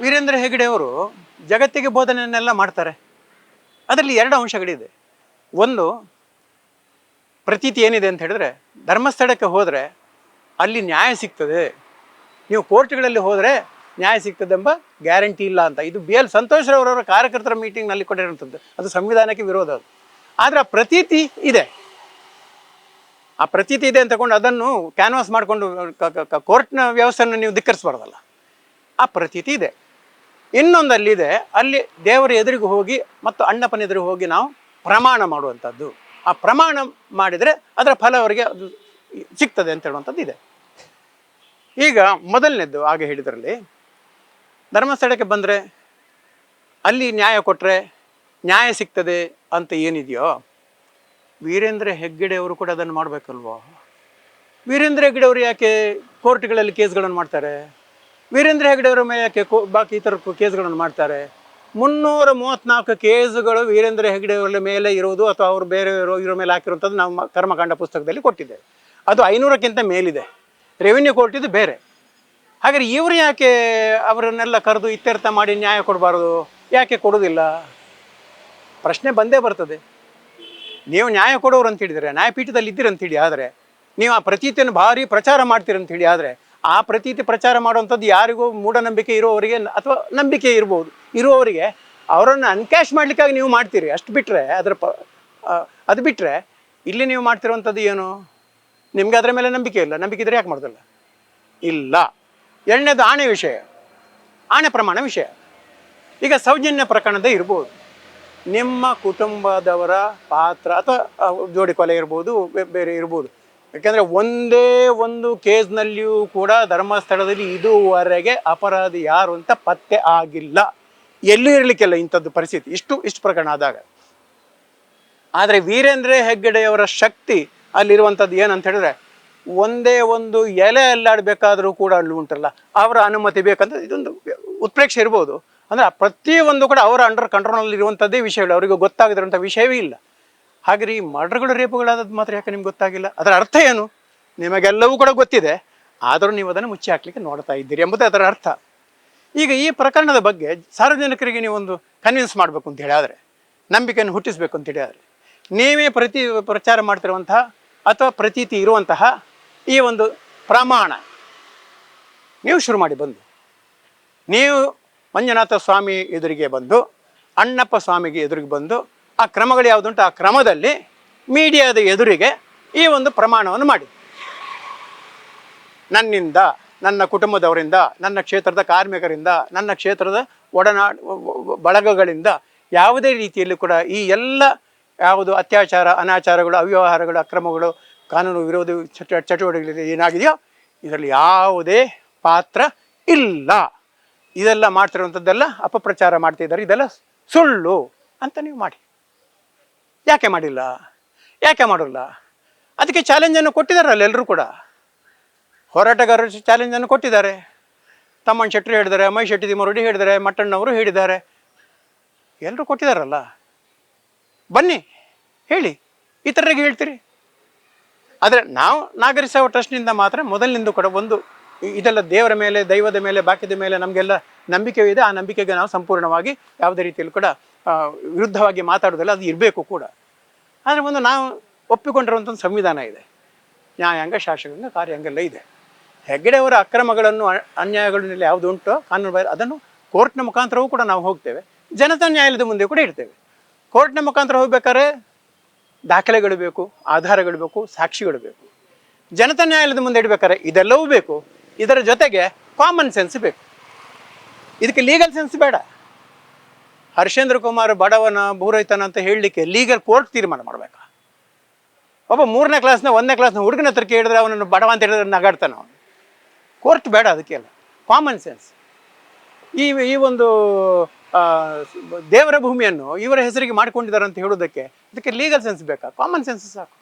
ವೀರೇಂದ್ರ ಹೆಗಡೆ ಅವರು ಜಗತ್ತಿಗೆ ಬೋಧನೆಯನ್ನೆಲ್ಲ ಮಾಡ್ತಾರೆ. ಅದರಲ್ಲಿ ಎರಡು ಅಂಶಗಳಿದೆ. ಒಂದು, ಪ್ರತೀತಿ ಏನಿದೆ ಅಂತ ಹೇಳಿದ್ರೆ, ಧರ್ಮಸ್ಥಳಕ್ಕೆ ಹೋದರೆ ಅಲ್ಲಿ ನ್ಯಾಯ ಸಿಗ್ತದೆ. ನೀವು ಕೋರ್ಟ್ಗಳಲ್ಲಿ ಹೋದರೆ ನ್ಯಾಯ ಸಿಗ್ತದೆ ಎಂಬ ಗ್ಯಾರಂಟಿ ಇಲ್ಲ ಅಂತ. ಇದು ಬಿ ಎಲ್ ಸಂತೋಷ್ರವರವರ ಕಾರ್ಯಕರ್ತರ ಮೀಟಿಂಗ್ನಲ್ಲಿ ಕೊಟ್ಟಿರುವಂಥದ್ದು. ಅದು ಸಂವಿಧಾನಕ್ಕೆ ವಿರೋಧ ಅದು. ಆದರೆ ಆ ಪ್ರತೀತಿ ಇದೆ. ಆ ಪ್ರತೀತಿ ಇದೆ ಅಂತ ತಗೊಂಡು ಅದನ್ನು ಕ್ಯಾನ್ವಾಸ್ ಮಾಡಿಕೊಂಡು ಕೋರ್ಟ್ನ ವ್ಯವಸ್ಥೆಯನ್ನು ನೀವು ಧಿಕ್ಕರಿಸಬಾರ್ದಲ್ಲ. ಆ ಪ್ರತೀತಿ ಇದೆ. ಇನ್ನೊಂದು ಅಲ್ಲಿದೆ ಅಲ್ಲಿ ದೇವರ ಎದುರಿಗೆ ಹೋಗಿ ಮತ್ತು ಅಣ್ಣಪ್ಪನ ಎದುರಿಗೆ ಹೋಗಿ ನಾವು ಪ್ರಮಾಣ ಮಾಡುವಂಥದ್ದು. ಆ ಪ್ರಮಾಣ ಮಾಡಿದರೆ ಅದರ ಫಲ ಅವರಿಗೆ ಅದು ಸಿಗ್ತದೆ ಅಂತ ಹೇಳುವಂಥದ್ದು ಇದೆ. ಈಗ ಮೊದಲನೇದ್ದು ಹಾಗೆ ಹೇಳಿದ್ರಲ್ಲಿ, ಧರ್ಮಸ್ಥಳಕ್ಕೆ ಬಂದರೆ ಅಲ್ಲಿ ನ್ಯಾಯ ಕೊಟ್ಟರೆ ನ್ಯಾಯ ಸಿಗ್ತದೆ ಅಂತ ಏನಿದೆಯೋ, ವೀರೇಂದ್ರ ಹೆಗ್ಗಡೆಯವರು ಕೂಡ ಅದನ್ನು ಮಾಡಬೇಕಲ್ವೋ? ವೀರೇಂದ್ರ ಹೆಗ್ಗಡೆ ಅವರು ಯಾಕೆ ಕೋರ್ಟ್ಗಳಲ್ಲಿ ಕೇಸ್ಗಳನ್ನು ಮಾಡ್ತಾರೆ? ವೀರೇಂದ್ರ ಹೆಗ್ಗಡೆ ಅವರ ಮೇಲೆ ಯಾಕೆ ಬಾಕಿ ಇತರ ಕೇಸ್ಗಳನ್ನು ಮಾಡ್ತಾರೆ? ಮುನ್ನೂರ ಮೂವತ್ನಾಲ್ಕು ಕೇಸುಗಳು ವೀರೇಂದ್ರ ಹೆಗ್ಗಡೆ ಅವರ ಮೇಲೆ ಇರುವುದು ಅಥವಾ ಅವರು ಬೇರೆ ಇರೋ ಮೇಲೆ ಹಾಕಿರುವಂಥದ್ದು ನಾವು ಕರ್ಮಕಾಂಡ ಪುಸ್ತಕದಲ್ಲಿ ಕೊಟ್ಟಿದ್ದೇವೆ ಅದು ಐನೂರಕ್ಕಿಂತ ಮೇಲಿದೆ. ರೆವಿನ್ಯೂ ಕೋರ್ಟ್ ಬೇರೆ. ಹಾಗಾದ್ರೆ ಇವರು ಯಾಕೆ ಅವರನ್ನೆಲ್ಲ ಕರೆದು ಇತ್ಯರ್ಥ ಮಾಡಿ ನ್ಯಾಯ ಕೊಡಬಾರ್ದು? ಯಾಕೆ ಕೊಡೋದಿಲ್ಲ ಪ್ರಶ್ನೆ ಬಂದೇ ಬರ್ತದೆ. ನೀವು ನ್ಯಾಯ ಕೊಡೋರು ಅಂತ ಹೇಳಿದರೆ ನ್ಯಾಯಪೀಠದಲ್ಲಿ ಇದ್ದೀರಂತ ಹೇಳಿ ಆದರೆ ನೀವು ಆ ಪ್ರತೀತಿಯನ್ನು ಭಾರಿ ಪ್ರಚಾರ ಮಾಡ್ತೀರಂತ ಹೇಳಿ ಆದರೆ ಆ ಪ್ರತೀತಿ ಪ್ರಚಾರ ಮಾಡುವಂಥದ್ದು ಯಾರಿಗೂ ಮೂಢನಂಬಿಕೆ ಇರುವವರಿಗೆ ನ- ಅಥವಾ ನಂಬಿಕೆ ಇರ್ಬೋದು. ಇರುವವರಿಗೆ ಅವರನ್ನು ಅನ್ಕ್ಯಾಶ್ ಮಾಡಲಿಕ್ಕಾಗಿ ನೀವು ಮಾಡ್ತೀರಿ. ಅಷ್ಟು ಬಿಟ್ಟರೆ ಅದರ ಪ ಅದು ಬಿಟ್ಟರೆ ಇಲ್ಲಿ ನೀವು ಮಾಡ್ತಿರುವಂಥದ್ದು ಏನು? ನಿಮಗೆ ಅದರ ಮೇಲೆ ನಂಬಿಕೆ ಇಲ್ಲ. ನಂಬಿಕೆ ಇದ್ರೆ ಯಾಕೆ ಮಾಡೋದಿಲ್ಲ? ಇಲ್ಲ. ಎರಡನೇದು ಆಣೆ ವಿಷಯ. ಆಣೆ ಪ್ರಮಾಣ ವಿಷಯ. ಈಗ ಸೌಜನ್ಯ ಪ್ರಕರಣದ ಇರ್ಬೋದು. ನಿಮ್ಮ ಕುಟುಂಬದವರ ಪಾತ್ರ ಅಥವಾ ಜೋಡಿ ಕೊಲೆ ಇರ್ಬೋದು ಬೇರೆ ಇರ್ಬೋದು. ಯಾಕಂದರೆ ಒಂದೇ ಒಂದು ಕೇಸ್ನಲ್ಲಿಯೂ ಕೂಡ ಧರ್ಮಸ್ಥಳದಲ್ಲಿ ಇದುವರೆಗೆ ಅಪರಾಧಿ ಯಾರು ಅಂತ ಪತ್ತೆ ಆಗಿಲ್ಲ. ಎಲ್ಲೂ ಇರಲಿಕ್ಕಿಲ್ಲ ಇಂಥದ್ದು ಪರಿಸ್ಥಿತಿ. ಇಷ್ಟು ಇಷ್ಟು ಪ್ರಕರಣ ಆದಾಗ. ಆದರೆ ವೀರೇಂದ್ರ ಹೆಗ್ಗಡೆಯವರ ಶಕ್ತಿ ಅಲ್ಲಿರುವಂಥದ್ದು ಏನಂತ ಹೇಳಿದ್ರೆ, ಒಂದೇ ಒಂದು ಎಲೆ ಅಲ್ಲಾಡಬೇಕಾದರೂ ಕೂಡ ಅಲ್ಲಿ ಉಂಟಲ್ಲ. ಅವರ ಅನುಮತಿ ಬೇಕಂತ ಇದೊಂದು ಉತ್ಪ್ರೇಕ್ಷೆ ಇರ್ಬೋದು. ಅಂದರೆ ಪ್ರತಿಯೊಂದು ಕೂಡ ಅವರ ಅಂಡರ್ ಕಂಟ್ರೋಲ್ನಲ್ಲಿ ಇರುವಂಥದ್ದೇ ವಿಷಯಗಳು. ಅವರಿಗೆ ಗೊತ್ತಾಗದಿರುವಂಥ ವಿಷಯವೇ ಇಲ್ಲ. ಹಾಗೆ ಈ ಮರ್ಡರ್ಗಳು ರೇಪುಗಳಾದದ್ದು ಮಾತ್ರ ಯಾಕೆ ನಿಮ್ಗೆ ಗೊತ್ತಾಗಿಲ್ಲ? ಅದರ ಅರ್ಥ ಏನು? ನಿಮಗೆಲ್ಲವೂ ಕೂಡ ಗೊತ್ತಿದೆ. ಆದರೂ ನೀವು ಅದನ್ನು ಮುಚ್ಚಿ ಹಾಕ್ಲಿಕ್ಕೆ ನೋಡ್ತಾ ಇದ್ದೀರಿ ಎಂಬುದೇ ಅದರ ಅರ್ಥ. ಈಗ ಈ ಪ್ರಕರಣದ ಬಗ್ಗೆ ಸಾರ್ವಜನಿಕರಿಗೆ ನೀವು ಒಂದು ಕನ್ವಿನ್ಸ್ ಮಾಡಬೇಕು ಅಂತ ಹೇಳಿದ್ರೆ, ನಂಬಿಕೆಯನ್ನು ಹುಟ್ಟಿಸಬೇಕು ಅಂತ ಹೇಳಿದ್ರೆ, ನೀವೇ ಪ್ರತಿ ಪ್ರಚಾರ ಮಾಡ್ತಿರುವಂತಹ ಅಥವಾ ಪ್ರತೀತಿ ಇರುವಂತಹ ಈ ಒಂದು ಪ್ರಮಾಣ ನೀವು ಶುರು ಮಾಡಿ ಬಂದು. ನೀವು ಮಂಜುನಾಥ ಸ್ವಾಮಿ ಎದುರಿಗೆ ಬಂದು, ಅಣ್ಣಪ್ಪ ಸ್ವಾಮಿಗೆ ಎದುರಿಗೆ ಬಂದು ಆ ಕ್ರಮಗಳು ಯಾವುದುಂಟು? ಆ ಕ್ರಮದಲ್ಲಿ ಮೀಡಿಯಾದ ಎದುರಿಗೆ ಈ ಒಂದು ಪ್ರಮಾಣವನ್ನು ಮಾಡಿ. ನನ್ನಿಂದ, ನನ್ನ ಕುಟುಂಬದವರಿಂದ, ನನ್ನ ಕ್ಷೇತ್ರದ ಕಾರ್ಮಿಕರಿಂದ, ನನ್ನ ಕ್ಷೇತ್ರದ ಒಡನಾ ಬಳಗಗಳಿಂದ ಯಾವುದೇ ರೀತಿಯಲ್ಲಿ ಕೂಡ ಈ ಎಲ್ಲ ಯಾವುದು ಅತ್ಯಾಚಾರ, ಅನಾಚಾರಗಳು, ಅವ್ಯವಹಾರಗಳು, ಅಕ್ರಮಗಳು, ಕಾನೂನು ವಿರೋಧಿ ಚಟ ಚಟುವಟಿಕೆಗಳು ಏನಾಗಿದೆಯೋ, ಇದರಲ್ಲಿ ಯಾವುದೇ ಪಾತ್ರ ಇಲ್ಲ. ಇದೆಲ್ಲ ಮಾಡ್ತಿರುವಂಥದ್ದೆಲ್ಲ ಅಪಪ್ರಚಾರ ಮಾಡ್ತಿದ್ದಾರೆ. ಇದೆಲ್ಲ ಸುಳ್ಳು ಅಂತ ನೀವು ಮಾಡಿ. ಯಾಕೆ ಮಾಡಿಲ್ಲ? ಯಾಕೆ ಮಾಡೋಲ್ಲ? ಅದಕ್ಕೆ ಚಾಲೆಂಜನ್ನು ಕೊಟ್ಟಿದ್ದಾರಲ್ಲ ಎಲ್ಲರೂ ಕೂಡ. ಹೋರಾಟಗಾರರು ಚಾಲೆಂಜನ್ನು ಕೊಟ್ಟಿದ್ದಾರೆ. ತಮ್ಮಣ್ಣ ಶೆಟ್ಟರು ಹೇಳಿದ್ದಾರೆ ಮೈ ಶೆಟ್ಟಿ ದಿಮರುಡಿ ಹೇಳಿದ್ದಾರೆ ಮಟ್ಟಣ್ಣವರು ಹೇಳಿದ್ದಾರೆ. ಎಲ್ಲರೂ ಕೊಟ್ಟಿದ್ದಾರಲ್ಲ ಬನ್ನಿ, ಹೇಳಿ. ಇತರರಿಗೆ ಹೇಳ್ತೀರಿ. ಆದರೆ ನಾವು ನಾಗರಿಕ ಟ್ರಸ್ಟ್ನಿಂದ ಮಾತ್ರ ಮೊದಲಿನಿಂದ ಕೂಡ ಒಂದು ಇದೆಲ್ಲ ದೇವರ ಮೇಲೆ, ದೈವದ ಮೇಲೆ, ಬಾಕಿದ ಮೇಲೆ ನಮಗೆಲ್ಲ ನಂಬಿಕೆ ಇದೆ. ಆ ನಂಬಿಕೆಗೆ ನಾವು ಸಂಪೂರ್ಣವಾಗಿ ಯಾವುದೇ ರೀತಿಯಲ್ಲಿ ಕೂಡ ವಿರುದ್ಧವಾಗಿ ಮಾತಾಡೋದಿಲ್ಲ ಅದು ಇರಬೇಕು ಕೂಡ. ಆದರೆ ಒಂದು ನಾವು ಒಪ್ಪಿಕೊಂಡಿರುವಂಥ ಒಂದು ಸಂವಿಧಾನ ಇದೆ. ನ್ಯಾಯಾಂಗ ಶಾಸಕಾಂಗ ಕಾರ್ಯಾಂಗ ಎಲ್ಲ ಇದೆ ಹೆಗ್ಗಡೆಯವರ ಅಕ್ರಮಗಳನ್ನು ಅನ್ಯಾಯಗಳಲ್ಲಿ ಯಾವುದು ಉಂಟೋ, ಕಾನೂನು ಬಾಹಿರ, ಅದನ್ನು ಕೋರ್ಟ್ನ ಮುಖಾಂತರವೂ ಕೂಡ ನಾವು ಹೋಗ್ತೇವೆ. ಜನತಾ ನ್ಯಾಯಾಲಯದ ಮುಂದೆ ಕೂಡ ಇಡ್ತೇವೆ ಕೋರ್ಟ್ನ ಮುಖಾಂತರ ಹೋಗ್ಬೇಕಾದ್ರೆ ದಾಖಲೆಗಳು ಬೇಕು, ಆಧಾರಗಳು ಬೇಕು, ಸಾಕ್ಷಿಗಳು ಬೇಕು. ಜನತಾ ನ್ಯಾಯಾಲಯದ ಮುಂದೆ ಇಡಬೇಕಾದ್ರೆ ಇದೆಲ್ಲವೂ ಬೇಕು. ಇದರ ಜೊತೆಗೆ ಕಾಮನ್ ಸೆನ್ಸ್ ಬೇಕು. ಇದಕ್ಕೆ ಲೀಗಲ್ ಸೆನ್ಸ್ ಬೇಡ. ಹರ್ಷೇಂದ್ರ ಕುಮಾರ್ ಬಡವನ ಭೂರೈತನ ಅಂತ ಹೇಳಲಿಕ್ಕೆ ಲೀಗಲ್ ಕೋರ್ಟ್ ತೀರ್ಮಾನ ಮಾಡಬೇಕಾ? ಒಬ್ಬ ಮೂರನೇ ಕ್ಲಾಸ್ನ ಒಂದನೇ ಕ್ಲಾಸ್ನ ಹುಡುಗನ ಹತ್ರ ಕೇಳಿದ್ರೆ ಅವನನ್ನು ಬಡವ ಅಂತ ಹೇಳಿದ್ರೆ ನಗಾಡ್ತಾನೆ ಅವನು. ಕೋರ್ಟ್ ಬೇಡ ಅದಕ್ಕೆಲ್ಲ ಕಾಮನ್ ಸೆನ್ಸ್ ಈ ಈ ಒಂದು ದೇವರ ಭೂಮಿಯನ್ನು ಇವರ ಹೆಸರಿಗೆ ಮಾಡಿಕೊಂಡಿದ್ದಾರೆ ಅಂತ ಹೇಳೋದಕ್ಕೆ ಅದಕ್ಕೆ ಲೀಗಲ್ ಸೆನ್ಸ್ ಬೇಕಾ? ಕಾಮನ್ ಸೆನ್ಸ್ ಸಾಕು.